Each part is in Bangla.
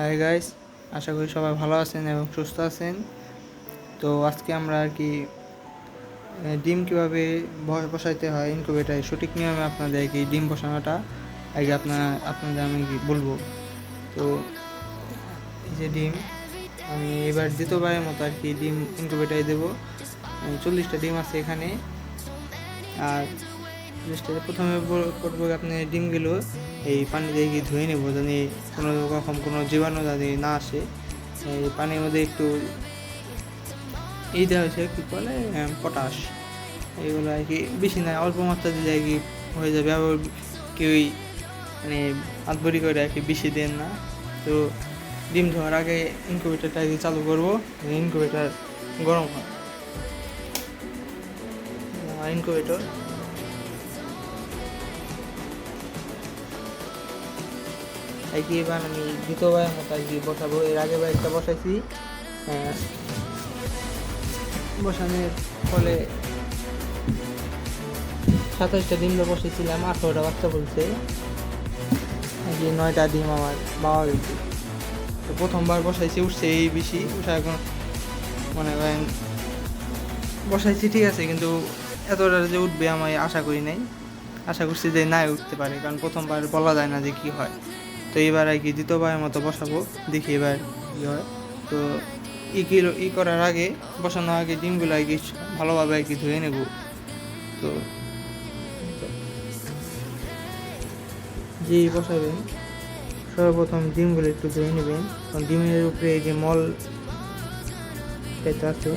হাই গাইস আশা করি সবাই ভালো আছেন এবং সুস্থ আছেন। তো আজকে আমরা আর কি ডিম কীভাবে বসাইতে হয় ইনকুবেটারে সঠিক নিয়মে আপনাদের কি ডিম বসানোটা আগে আপনার আপনাদের আমি কি বলব? তো যে ডিম, আমি এবার দ্বিতীয়বারের মতো আর কি ডিম ইনকুবেটারে দেবো। চল্লিশটা ডিম আছে এখানে। আর জিনিসটা প্রথমে করব আপনি ডিমগুলো এই পানি দিয়ে ধুয়ে নেব জানি কোনো রকম কোনো জীবাণু যাতে না আসে। এই পানির মধ্যে একটু এই দেওয়া হয়েছে, কী বলে পটাশ। এইগুলো আর কি বেশি না, অল্প মাত্রা দিলে আর কি হয়ে যাবে। আবার কেউই মানে আধবড়ি করে আর কি বেশি দেন না। তো ডিম ধোয়ার আগে ইনকুবেটারটা আর কি চালু করব। ইনকুবেটার গরম হয়। ইনকুবেটর আর কি এবার আমি দ্বিতীয়বারের মতো আর বসাবো? এর আগে বার একটা বসাইছি। আহ, বসানোর ফলে সাতাশটা ডিম বসেছিলাম আঠেরোটা বাচ্চা বলছে। আর নয়টা ডিম আমার পাওয়া গেছে তো প্রথমবার বসাইছি উঠছে এই বেশি। উঠা এখন মনে করেন বসাইছি ঠিক আছে কিন্তু এতটা যে উঠবে আমি আশা করি নাই। আশা করছি যে নাই উঠতে পারে কারণ প্রথমবার বলা যায় না যে কি হয়। তো এবার আর কি দ্বিতীয়বারের মতো বসাবো। দেখি এবার কি হয়। তো ই কিলো, ই করার আগে, বসানোর আগে ডিমগুলো আর কি ভালোভাবে আর কি ধুয়ে নেব। তো যেই বসাবেন, সর্বপ্রথম ডিমগুলো একটু ধুয়ে নেবেন। কারণ ডিমের উপরে যে মল আছে,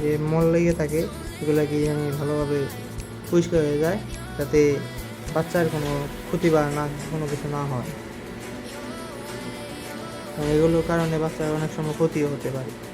যে মল লেগে থাকে এগুলো কি আমি ভালোভাবে পরিষ্কার হয়ে যায়, যাতে বাচ্চার কোনো ক্ষতি বা না, কোনো কিছু না হয়। এগুলোর কারণে বাচ্চার অনেক সময় ক্ষতিও হতে পারে।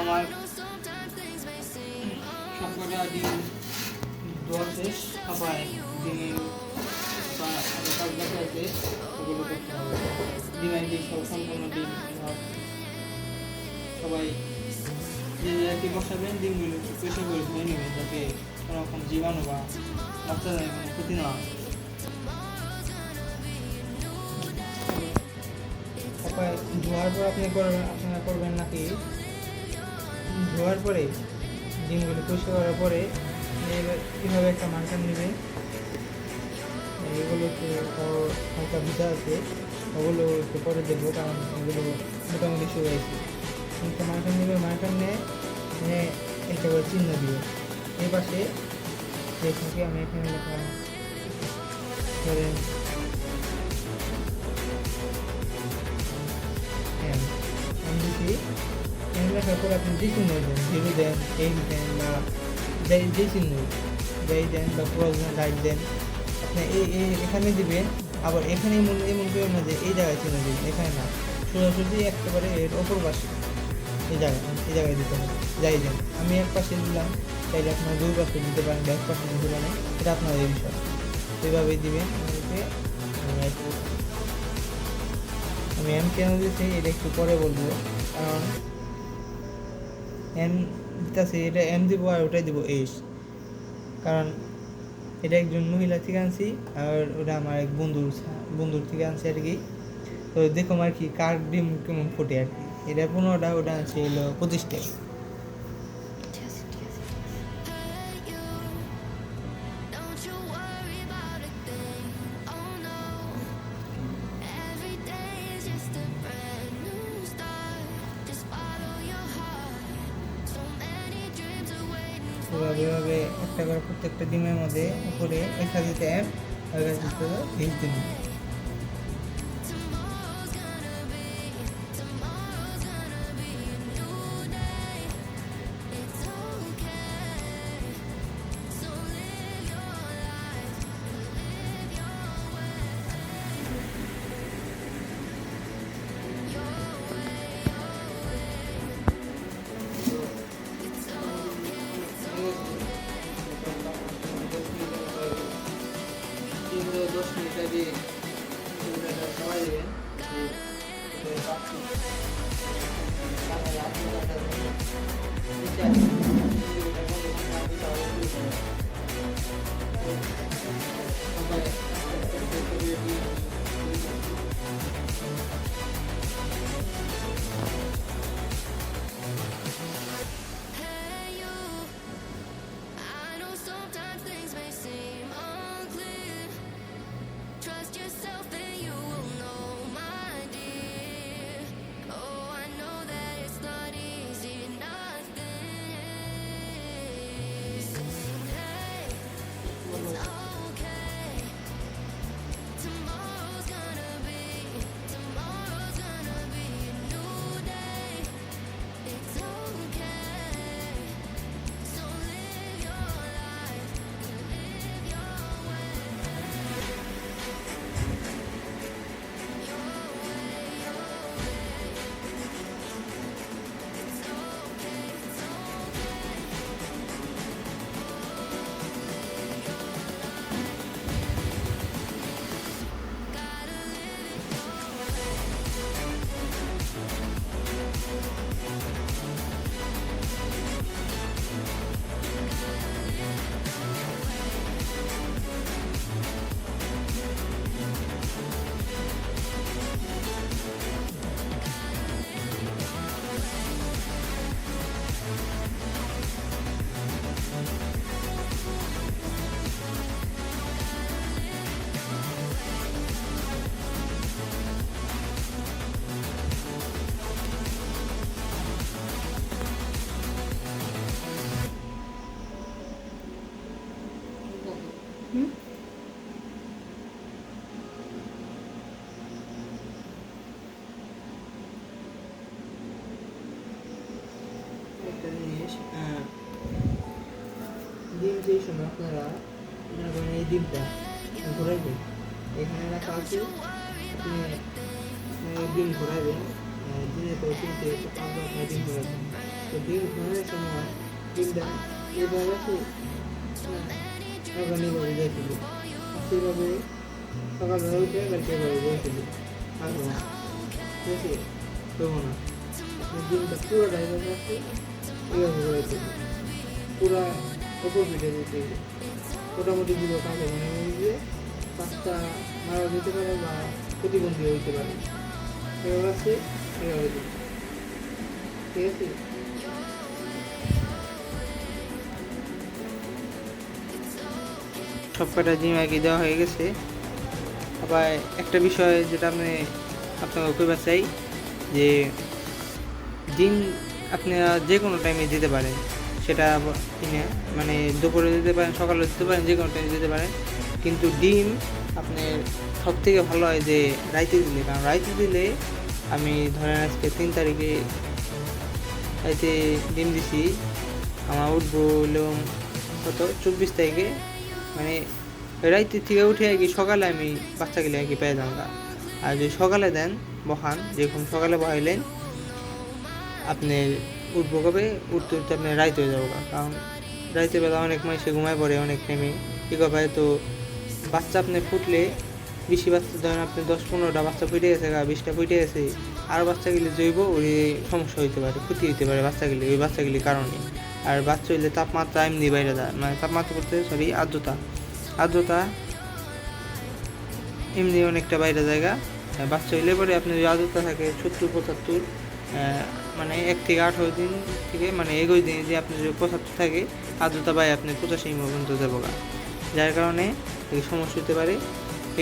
আমার know sometimes things সবকটা ডিম ধোয়া শেষ আবার ডিমের বা আরও কাজ বাকি আছে যাতে কোনো রকম জীবাণু বা বাচ্চা যায় কোনো ক্ষতি না হয়। আপনি করবেন আপনারা করবেন নাকি? ধোয়ার পরে, ডিমগুলো পরিষ্কার করার পরে কীভাবে একটা মাংসান নেবে এগুলো হালকা ভিজা আছে, ওগুলো একটু পরে দেখব, কারণ এগুলো মোটামুটি শুকাইছে একটা মাংসান নেবে মাংসান নিয়ে একটা করে চিহ্ন দিবে। এই পাশে আমি এখানে লেখা ধরেন আমি লেখার পর আপনি যে চিহ্ন দেন জিরো দেন এইট দেন বা যেই যে চিহ্ন যেই দেন বা ক্রস দেন রাইট দেন আপনি এই এই এখানে দিবেন আবার এখানে এমন এমন করবেন না যে এই জায়গায় চিহ্ন দিবেন এখানে না সোজাসুজি একেবারে এর অপর পাশে এই জায়গায় এই জায়গায় দিতে হবে যাই দেন আমি এক পাশে দিলাম চাইলে আপনার দুই পাশে দিতে পারেন বা এক পাশে দিতে পারেন এটা আপনার এই বিষয় এইভাবেই দিবেন আমি এম কেন দিয়েছি এটা একটু পরে বলব কারণ এম দিতেছি, এটা এম দিব আর ওটাই দিব এইস কারণ এটা একজন মহিলা থেকে আনছি আর ওটা আমার এক বন্ধুর বন্ধুর থেকে আনছি আর কি। তো দেখো আর কি, কার ডিম কেমন ফোটে আর কি। এটা পনেরোটা, ওটা আনছি হলো পঁচিশ একটা করে প্রত্যেকটা ডিমের মধ্যে উপরে একটা দিতে এক আর এইচ দিন যেই সময় আপনারা মনে করেন এই ডিমটা ঘোরাইবেন। এখানে রাখা আছে আপনি আহ, ডিম ঘোরাইবেন আহ, দিনে তিন থেকে পাঁচ দশটা ডিম ঘোরাবেন। তো ডিম ঘোরানোর সময় ডিমটা এইভাবে আছে আগামী ভাবে যাইছিল সেইভাবে সকালবেলা উঠে বাড়িতে এভাবে বলছিল আসব না। ঠিক আছে দেবো না। ডিমটা পুরোটা এইভাবে আছে এইভাবে ঘোরাইছিল পুরা ওপর পিঠে যেতে মোটামুটি দুটো কাঁচা ঘন দিয়ে পাঁচটা মারা যেতে পারে বা প্রতিবন্ধী হইতে পারে। এভাবে আছে এভাবে ঠিক আছে? সব কটা জিম আগে দেওয়া হয়ে গেছে। আবার একটা বিষয় যেটা আমি আপনাকে কইবার চাই, যে জিম আপনারা যে কোনো টাইমে দিতে পারেন। সেটা কিনে মানে দুপুরে দিতে পারেন, সকালে দিতে পারেন, যে কোনো টাইমে দিতে পারেন। কিন্তু ডিম আপনার সব থেকে ভালো হয় যে রাইতে দিলে, কারণ রাইতে দিলে আমি ধরেন আজকে তিন তারিখে রাইতে ডিম দিছি, আমার উঠবো হলো কত? চব্বিশ তারিখে। মানে রাইতে থেকে উঠে আর কি সকালে আমি বাচ্চাগুলি আর কি পেয়ে যান আর যদি সকালে দেন বহান, যেরকম সকালে বহাইলেন আপনি উঠবো কবে উঠতে উঠতে আপনি রাইতে হয়ে যাব কারণ রাইতে বেলা অনেক মাসে ঘুমায় পড়ে, অনেক টাইমে কী করবে তো বাচ্চা আপনি ফুটলে বেশি বাচ্চা, ধরেন আপনি দশ পনেরোটা বাচ্চা ফুটে গেছে গা, বিশটা ফুটে গেছে, আর বাচ্চাগুলি জৈব, ওই সমস্যা হইতে পারে, ক্ষতি হইতে পারে বাচ্চা গেলে, ওই বাচ্চাগুলির কারণে। আর বাচ্চা হইলে তাপমাত্রা এমনি বাইরে যায় মানে তাপমাত্রা করতে সরি, আর্দ্রতা। আর্দ্রতা এমনি অনেকটা বাইরে জায়গা বাচ্চা হইলে পরে আপনি যদি আর্দ্রতা থাকে, সত্তর, পঁচাত্তর মানে এক থেকে আঠারো দিন থেকে মানে একুশ দিনে যে আপনি যদি পঁচাত্তর থাকে আর্দ্রতা পাই আপনি পঁচাশি পর্যন্ত যাব। যার কারণে এই সমস্যা হতে পারে।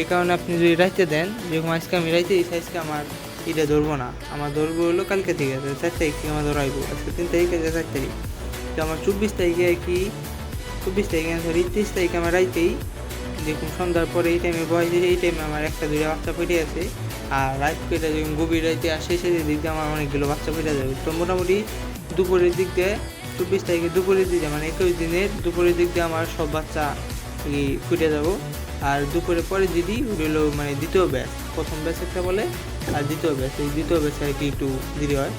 এই কারণে আপনি যদি রাইতে দেন, যেরকম আজকে আমি রাইতে এই আজকে আমার এটা ধরবো না। আমার ধরবো হলো কালকে থেকে আছে চার তারিখ থেকে আমার ধরাইবো, আজকে তিন তারিখ আছে চার তারিখ। তো আমার চব্বিশ তারিখে কি, চব্বিশ তারিখে সরি তেইশ তারিখে আমার রাইতেই দেখুন সন্ধ্যার পরে এই টাইমে বয়স এই টাইমে আমার একটা দুইটা বাচ্চা পেটে আছে। আর রাত পেটে যখন গভীর রাইতে আসে সেই দিক দিয়ে আমার অনেকগুলো বাচ্চা পেটে যাবে তো মোটামুটি দুপুরের দিক দিয়ে চব্বিশ তারিখে দুপুরের দিক দিয়ে মানে একুশ দিনের দুপুরের দিক দিয়ে আমার সব বাচ্চা ফুটে যাব। আর দুপুরের পরে যদি হলো মানে দ্বিতীয় ব্যাচ। প্রথম ব্যাচ একটা বলে, আর দ্বিতীয় ব্যাচ। এই দ্বিতীয় ব্যাচে আর কি একটু দেরি হয়।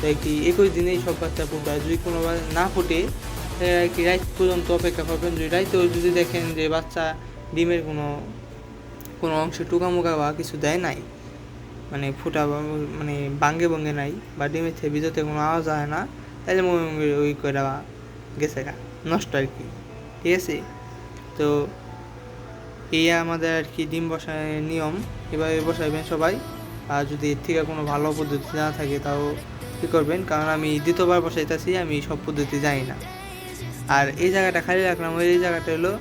তাই কি একুশ দিনেই সব বাচ্চা ফুটবে আর যদি কোনো না ফুটে আর কি রাইত পর্যন্ত অপেক্ষা করবেন। যদি রাইতেও যদি দেখেন যে বাচ্চা ডিমের কোনো কোনো অংশে টুকামুকা বা কিছু দেয় নাই মানে ফুটা মানে বাঙ্গে বঙ্গে নাই বা ডিমের থেকে ভিতরতে কোনো আওয়াজ হয় না তাহলে মনে ওই করে গেছে গা, নষ্ট আর কি, ঠিক আছে? তো এই আমাদের আর কি ডিম বসায় নিয়ম, এভাবে বসাবেন সবাই, আর যদি এর থেকে কোনো ভালো পদ্ধতি না থাকে তাও কী করবেন? কারণ আমি দ্বিতীয়বার বসাইতেছি, আমি সব পদ্ধতি জানি না। আর এই জায়গাটা খালি রাখলাম, ওই এই জায়গাটা হলো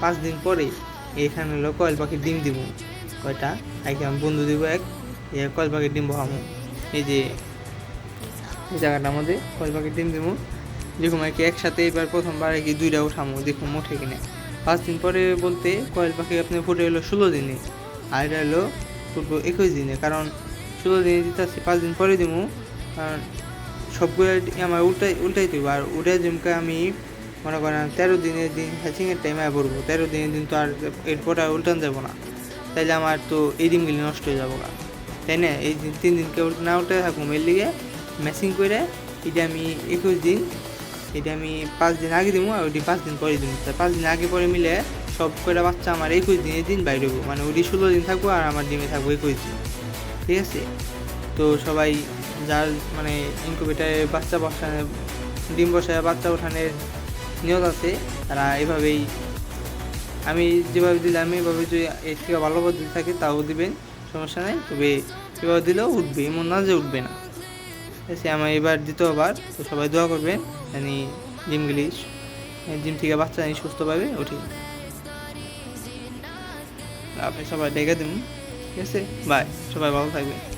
পাঁচ দিন পরে, এখানে হলো কয়েল পাখির ডিম দিব কয়টা? আগে আমি বন্ধু দিব এক। কয়েল পাখির ডিম বহামো। এই যে, এই জায়গাটার মধ্যে কয়েল পাখির ডিম দিব দেখুন আর কি একসাথে এবার প্রথমবার কি দুইটা উঠামো দেখুন মোটে কিনে। পাঁচ দিন পরে বলতে কয়েল পাখি আপনি ফুটে হলো ষোলো দিনে, আর এটা হলো ফুটবো একুশ দিনে। কারণ ষোলো দিনে দিতে পাঁচ দিন পরে দিব কারণ সবগুলো আমার উল্টাই উল্টাই দিব। আর উল্টাই দিমকে আমি মনে করেন তেরো দিনের দিন হ্যাচিংয়ের টাইমে পড়ব। তেরো দিনের দিন তো আর এরপর আর উল্টান যাব না। তাইলে আমার তো এই দিনগুলি নষ্ট হয়ে যাব গা। তাই না এই তিন দিনকে না উঠে থাকব এর লিগে ম্যাচিং করে এটা আমি একুশ দিন, এটা আমি পাঁচ দিন আগে দিব আর ওটি পাঁচ দিন পরে দিব তাই পাঁচ দিন আগে পরে মিলে সব কটা বাচ্চা আমার একুশ দিনের দিন বাইরে হব মানে ওটি ষোলো দিন থাকব আর আমার ডিমে থাকব একুশ দিন। ঠিক আছে? তো সবাই যার মানে ইনকুবেটারে বাচ্চা বসানো, ডিম বসায় বাচ্চা ওঠানোর নিয়ত আছে, তারা এভাবেই আমি যেভাবে দিলাম, এভাবে যদি এর থেকে ভালো পদ্ধতি থাকে তাও দিবেন। সমস্যা নেই তবে এবার দিলেও উঠবে, এমন না যে উঠবে না। ঠিক আছে আমার এবার দ্বিতীয়বার, তো সবাই দোয়া করবেন জানি ডিমগুলি জিম থেকে বাচ্চা জানি সুস্থভাবে উঠি আপনি সবাই ডেকে দিন, ঠিক আছে? বাই, সবাই ভালো থাকবেন।